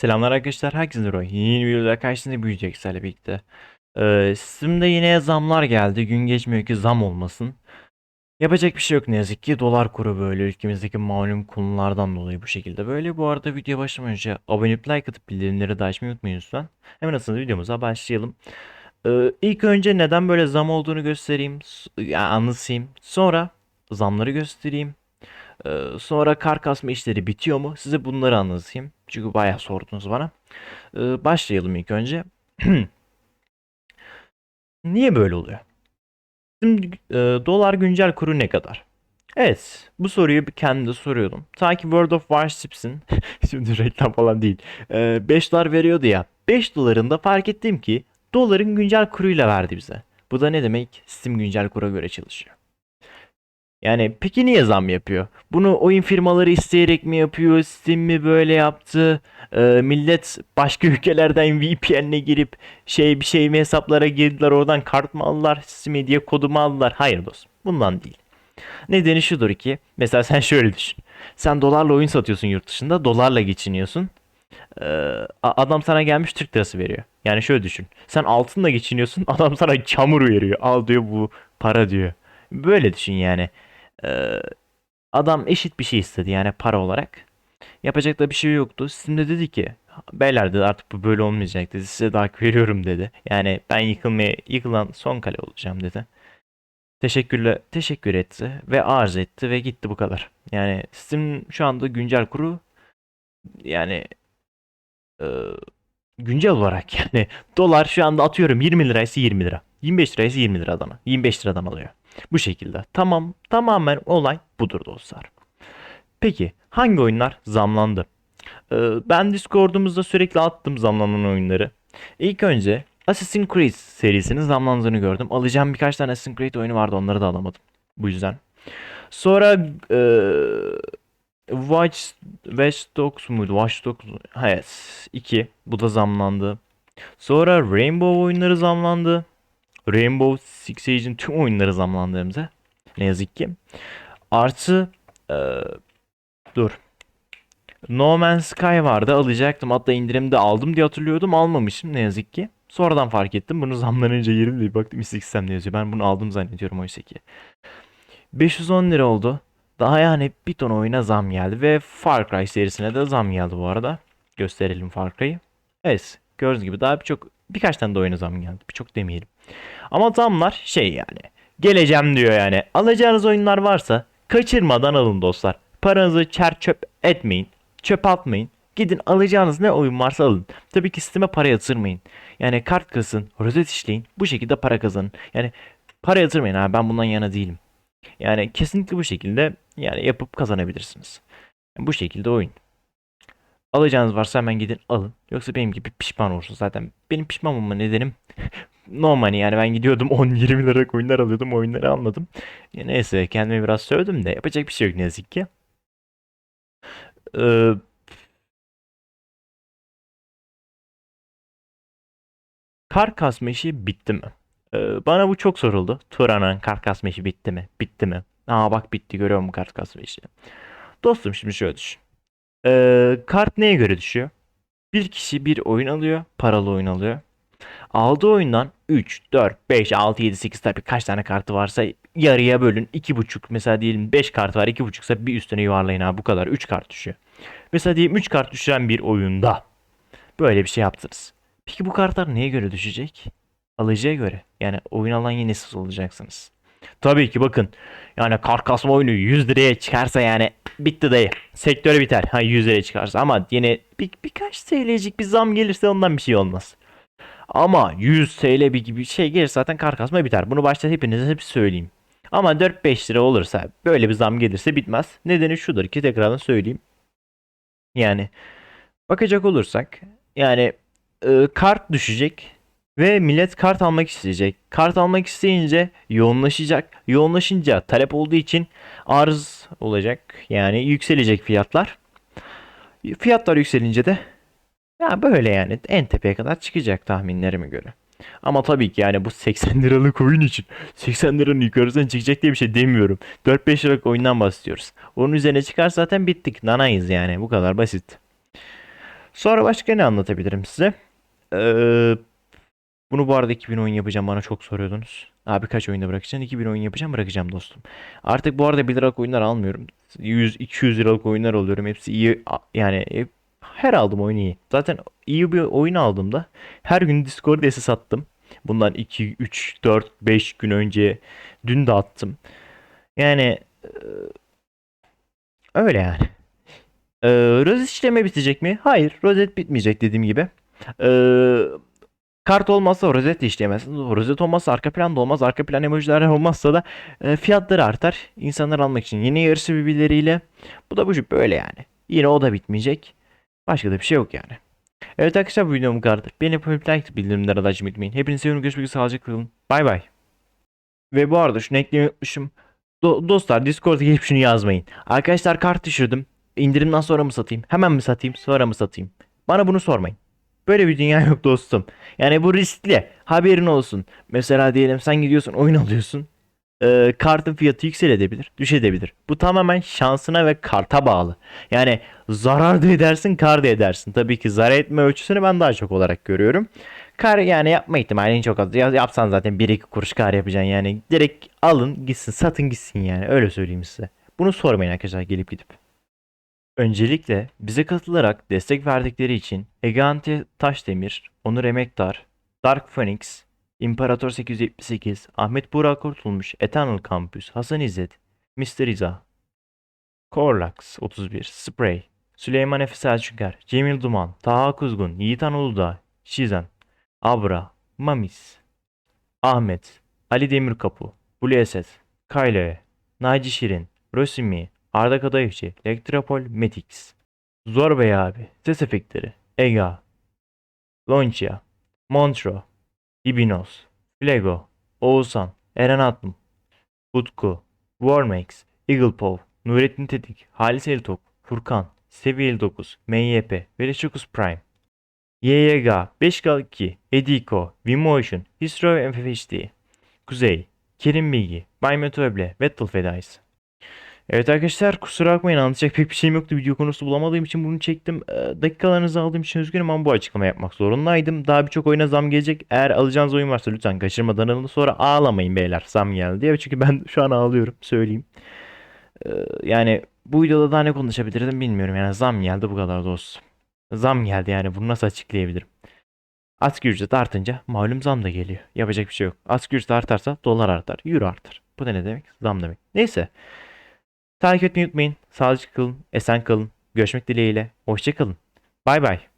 Selamlar arkadaşlar, herkese merhaba. Yeni bir videoda karşınızda büyüyecek sizlerle birlikte. Ee, Steam'de yine zamlar geldi. Gün geçmiyor ki zam olmasın. Yapacak bir şey yok ne yazık ki. Dolar kuru böyle ülkemizdeki malum konulardan dolayı bu şekilde. Böyle bu arada videoya başlamadan önce abone olup like atıp bildirimleri de açmayı unutmayın lütfen. Hemen aslında videomuza başlayalım. Ee, ilk önce neden böyle zam olduğunu göstereyim. Yani anlatayım. Sonra zamları göstereyim. Ee, sonra kar kasma işleri bitiyor mu? Size bunları anlatayım. Çünkü bayağı sordunuz bana. Ee, başlayalım ilk önce. Niye böyle oluyor? Şimdi e, dolar güncel kuru ne kadar? Evet, bu soruyu kendim soruyordum. Ta ki World of Warships'in, şimdi reklam falan değil, e, 5 dolar veriyordu ya. 5 dolarında fark ettim ki doların güncel kuruyla verdi bize. Bu da ne demek? Steam güncel kura göre çalışıyor. Yani peki niye zam yapıyor? Bunu oyun firmaları isteyerek mi yapıyor? Steam mi böyle yaptı? Ee, millet başka ülkelerden VPN'le girip şey bir şey mi hesaplara girdiler oradan kart mı aldılar Steam'e diye kodumu aldılar. Hayır dostum bundan değil. Nedeni şudur ki mesela sen şöyle düşün. Sen dolarla oyun satıyorsun yurt dışında dolarla geçiniyorsun. Ee, adam sana gelmiş Türk lirası veriyor. Yani şöyle düşün. Sen altınla geçiniyorsun adam sana çamur veriyor. Al diyor bu para diyor. Böyle düşün yani. Ee, adam eşit bir şey istedi yani para olarak. Yapacak da bir şey yoktu. Steam'de dedi ki beyler dedi artık bu böyle olmayacak dedi. Size daha veriyorum dedi. Yani ben yıkılmaya yıkılan son kale olacağım dedi. Teşekkürle teşekkür etti ve arz etti ve gitti bu kadar. Yani Steam şu anda güncel kuru yani e, güncel olarak yani dolar şu anda atıyorum 20 liraysa 20 lira. 25 liraysa 20 liradan. 25 liradan alıyor. Bu şekilde. Tamam, tamamen olay budur dostlar. Peki hangi oyunlar zamlandı? Ee, ben Discord'umuzda sürekli attım zamlanan oyunları. İlk önce Assassin's Creed serisinin zamlandığını gördüm. Alacağım birkaç tane Assassin's Creed oyunu vardı onları da alamadım. Bu yüzden. Sonra eee Watch, Watch Dogs muydu? Watch Dogs? Evet. 2. Bu da zamlandı. Sonra Rainbow oyunları zamlandı. Rainbow Six Siege'in tüm oyunları zamlandığımızda ne yazık ki. Artı eee, dur. No Man's Sky vardı alacaktım hatta indirimde aldım diye hatırlıyordum almamışım ne yazık ki. Sonradan fark ettim bunu zamlanınca yerim değil baktım istek sistemde yazıyor ben bunu aldım zannediyorum oysa ki. 510 lira oldu. Daha yani bir ton oyuna zam geldi ve Far Cry serisine de zam geldi bu arada. Gösterelim Far Cry'ı. Evet gördüğünüz gibi daha birçok birkaç tane de oyuna zam geldi. Birçok demeyelim. Ama zamlar şey yani. Geleceğim diyor yani. Alacağınız oyunlar varsa kaçırmadan alın dostlar. Paranızı çer çöp etmeyin. Çöp atmayın. Gidin alacağınız ne oyun varsa alın. Tabii ki sisteme para yatırmayın. Yani kart kasın, rozet işleyin. Bu şekilde para kazanın. Yani para yatırmayın abi ben bundan yana değilim. Yani kesinlikle bu şekilde yani yapıp kazanabilirsiniz. Bu şekilde oyun. Alacağınız varsa hemen gidin alın. Yoksa benim gibi pişman olursunuz. Zaten benim pişman olma nedenim normal yani ben gidiyordum 10-20 liralık oyunlar alıyordum oyunları almadım. Ya neyse kendime biraz sövdüm de yapacak bir şey yok ne yazık ki. Ee, kar kasma işi bitti mi? Ee, bana bu çok soruldu. Turan'ın kar kasma işi bitti mi? Bitti mi? Aa bak bitti görüyor musun kart kasma işi? Dostum şimdi şöyle düşün. Ee, kart neye göre düşüyor? Bir kişi bir oyun alıyor, paralı oyun alıyor. Aldığı oyundan 3, 4, 5, 6, 7, 8 tabii kaç tane kartı varsa yarıya bölün. 2,5 mesela diyelim 5 kart var 2,5 ise bir üstüne yuvarlayın abi bu kadar 3 kart düşüyor. Mesela diyelim 3 kart düşüren bir oyunda böyle bir şey yaptınız. Peki bu kartlar neye göre düşecek? Alıcıya göre. Yani oyun alan yine siz olacaksınız. Tabii ki bakın yani kart kasma oyunu 100 liraya çıkarsa yani bitti dayı. Sektörü biter. Ha 100 liraya çıkarsa ama yine bir, birkaç TL'cik bir zam gelirse ondan bir şey olmaz. Ama 100 TL bir gibi şey gelirse zaten kar kasma biter. Bunu başta hepinize hep söyleyeyim. Ama 4-5 lira olursa böyle bir zam gelirse bitmez. Nedeni şudur ki tekrardan söyleyeyim. Yani bakacak olursak yani e, kart düşecek ve millet kart almak isteyecek. Kart almak isteyince yoğunlaşacak. Yoğunlaşınca talep olduğu için arz olacak. Yani yükselecek fiyatlar. Fiyatlar yükselince de ya böyle yani en tepeye kadar çıkacak tahminlerime göre. Ama tabii ki yani bu 80 liralık oyun için 80 liranın yukarısına çıkacak diye bir şey demiyorum. 4-5 liralık oyundan bahsediyoruz. Onun üzerine çıkar zaten bittik. Nanayız yani bu kadar basit. Sonra başka ne anlatabilirim size? Ee, bunu bu arada 2000 oyun yapacağım bana çok soruyordunuz. Abi kaç oyunda bırakacaksın? 2000 oyun yapacağım bırakacağım dostum. Artık bu arada 1 liralık oyunlar almıyorum. 100-200 liralık oyunlar alıyorum. Hepsi iyi yani her aldığım oyun iyi. Zaten iyi bir oyun aldığımda her gün Discord SS attım. Bundan 2, 3, 4, 5 gün önce dün de attım. Yani e, öyle yani. Ee, rozet işleme bitecek mi? Hayır, rozet bitmeyecek dediğim gibi. Ee, kart olmazsa rozet de işleyemez. Rozet olmazsa arka plan da olmaz. Arka plan emojiler olmazsa da e, fiyatları artar. İnsanlar almak için yeni yarışı birbirleriyle. Bu da bu böyle yani. Yine o da bitmeyecek. Başka da bir şey yok yani. Evet arkadaşlar bu videom bu kadardır. Beni yapıp like bildirimleri de açmayı unutmayın. Hepinize seviyorum. Görüşmek üzere. Sağlıcakla kalın. Bay bay. Ve bu arada şunu eklemeyi unutmuşum. Do- dostlar Discord'a gelip şunu yazmayın. Arkadaşlar kart düşürdüm. İndirimden sonra mı satayım? Hemen mi satayım? Sonra mı satayım? Bana bunu sormayın. Böyle bir dünya yok dostum. Yani bu riskli. Haberin olsun. Mesela diyelim sen gidiyorsun oyun alıyorsun. Ee, kartın fiyatı yükselebilir, düşebilir. Bu tamamen şansına ve karta bağlı. Yani zarar da edersin, kar da edersin. Tabii ki zarar etme ölçüsünü ben daha çok olarak görüyorum. Kar yani yapma ihtimalin çok az. Ya, yapsan zaten 1-2 kuruş kar yapacaksın yani. Direkt alın gitsin, satın gitsin yani. Öyle söyleyeyim size. Bunu sormayın arkadaşlar gelip gidip. Öncelikle bize katılarak destek verdikleri için Egante Taşdemir, Onur Emektar, Dark Phoenix, İmparator 878, Ahmet Burak Kurtulmuş, Eternal Campus, Hasan İzzet, Mr. İza, Korlax 31, Spray, Süleyman Efe Selçukar, Cemil Duman, Taha Kuzgun, Yiğitan Uludağ, Şizan, Abra, Mamis, Ahmet, Ali Demirkapı, Blue Esed, Kayloe, Naci Şirin, Rosimi, Arda Kadayıfçı, Elektropol, Metix, Zor Bey abi, Ses Efektleri, Ega, Launchia, Montro, Ibinos, Flego, Oğuzhan, Eren Atlum, Utku, Warmax, Eaglepaw, Nurettin Tetik, Halis Eltok, Furkan, Seviye 59, MYP, Veliçokus Prime, YYG, 5K2, Ediko, Vimotion, Histro FFHD, Kuzey, Kerim Bilgi, Bay Meteoble, Battle Fedice. Evet arkadaşlar kusura bakmayın anlatacak pek bir şeyim yoktu. Video konusu bulamadığım için bunu çektim. Ee, dakikalarınızı aldığım için üzgünüm ama bu açıklama yapmak zorundaydım. Daha birçok oyuna zam gelecek. Eğer alacağınız oyun varsa lütfen kaçırmadan alın. Sonra ağlamayın beyler zam geldi diye. Çünkü ben şu an ağlıyorum söyleyeyim. Ee, yani bu videoda daha ne konuşabilirdim bilmiyorum. Yani zam geldi bu kadar dostum. Zam geldi yani bunu nasıl açıklayabilirim? Asgari ücret artınca malum zam da geliyor. Yapacak bir şey yok. Asgari ücret artarsa dolar artar, euro artar. Bu da ne demek? Zam demek. Neyse. Takip etmeyi unutmayın. Sağlıcakla kalın, esen kalın. Görüşmek dileğiyle. Hoşça kalın. Bay bay.